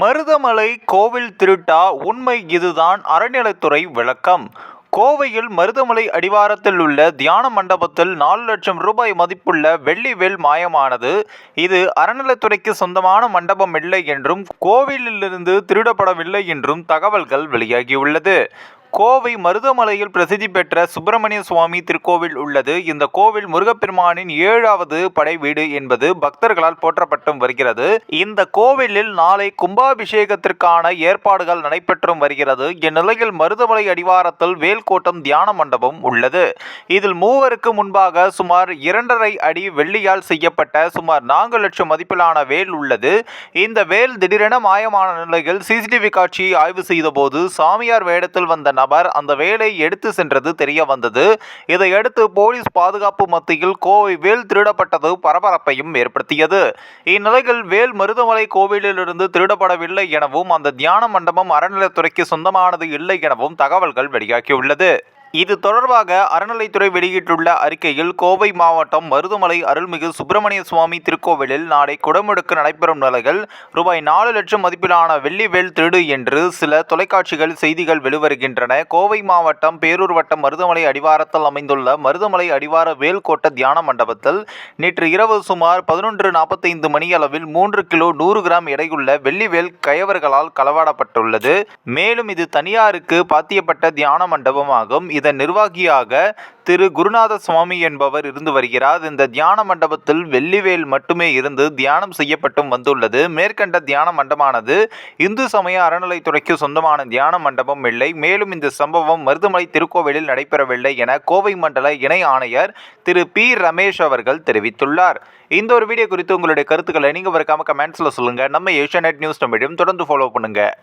மருதமலை கோவில் திருட்டா உண்மை இதுதான் அறநிலைத்துறை விளக்கம். கோவையில் மருதமலை அடிவாரத்தில் உள்ள தியான மண்டபத்தில் நாலு லட்சம் ரூபாய் மதிப்புள்ள வெள்ளி வேல் மாயமானது. இது அறநிலைத்துறைக்கு சொந்தமான மண்டபம் இல்லை என்றும் கோவிலிலிருந்து திருடப்படவில்லை என்றும் தகவல்கள் வெளியாகியுள்ளது. கோவை மருதமலையில் பிரசித்தி பெற்ற சுப்பிரமணிய சுவாமி திருக்கோவில் உள்ளது. இந்த கோவில் முருகப்பெருமானின் ஏழாவது படை வீடு என்பது பக்தர்களால் போற்றப்பட்டும் வருகிறது. இந்த கோவிலில் நாளை கும்பாபிஷேகத்திற்கான ஏற்பாடுகள் நடைபெற்றும் வருகிறது. இந்நிலையில் மருதமலை அடிவாரத்தில் வேல்கோட்டம் தியான மண்டபம் உள்ளது. இதில் மூவருக்கு முன்பாக சுமார் இரண்டரை அடி வெள்ளியால் செய்யப்பட்ட சுமார் நான்கு லட்சம் மதிப்பிலான வேல் உள்ளது. இந்த வேல் திடீரென மாயமான நிலையில் சிசிடிவி காட்சியை ஆய்வு செய்தபோது சாமியார் வேடத்தில் வந்த நபர் அந்த வேலை எடுத்து சென்றது தெரிய வந்தது. இதையடுத்து போலீஸ் பாதுகாப்பு மத்தியில் கோவை வேல் திருடப்பட்டது பரபரப்பையும் ஏற்படுத்தியது. இந்நிலையில் வேல் மருதமலை கோவிலிலிருந்து திருடப்படவில்லை எனவும் அந்த தியான மண்டபம் அறநிலைத்துறைக்கு சொந்தமானது இல்லை எனவும் தகவல்கள் வெளியாகியுள்ளது. இது தொடர்பாக அறநிலைத்துறை வெளியிட்டுள்ள அறிக்கையில் கோவை மாவட்டம் மருதமலை அருள்மிகு சுப்பிரமணிய சுவாமி திருக்கோவிலில் நாளை குடமுழுக்கு நடைபெறும் நிலையில் ரூபாய் நாலு லட்சம் மதிப்பிலான வெள்ளிவேல் திருடு என்று சில தொலைக்காட்சிகள் செய்திகள் வெளிவருகின்றன. கோவை மாவட்டம் பேரூர் வட்டம் மருதமலை அடிவாரத்தில் அமைந்துள்ள மருதமலை அடிவார வேல்கோட்ட தியான மண்டபத்தில் நேற்று இரவு சுமார் பதினொன்று நாற்பத்தைந்து மணியளவில் மூன்று கிலோ நூறு கிராம் எடையுள்ள வெள்ளிவேல் கயவர்களால் களவாடப்பட்டுள்ளது. மேலும் இது தனியாருக்கு பாத்தியப்பட்ட தியான மண்டபமாகும். இதன் நிர்வாகியாக திரு குருநாத சுவாமி என்பவர் இருந்து வருகிறார். இந்த தியான மண்டபத்தில் வெள்ளிவேல் மட்டுமே இருந்து தியானம் செய்யப்பட்டும் வந்துள்ளது. மேற்கண்ட தியான மண்டபமானது இந்து சமய அறநிலைத்துறைக்கு சொந்தமான தியான மண்டபம் இல்லை. மேலும் இந்த சம்பவம் மருதுமலை திருக்கோவிலில் நடைபெறவில்லை என கோவை மண்டல இணை ஆணையர் திரு பி ரமேஷ் அவர்கள் தெரிவித்துள்ளார். இந்த ஒரு வீடியோ குறித்து உங்களுடைய கருத்துக்களை நீங்கள் மறக்காம கமெண்ட்ஸில் சொல்லுங்கள் நம்ம ஏஷியா நியூஸ் தமிழையும் தொடர்ந்து ஃபாலோ பண்ணுங்கள்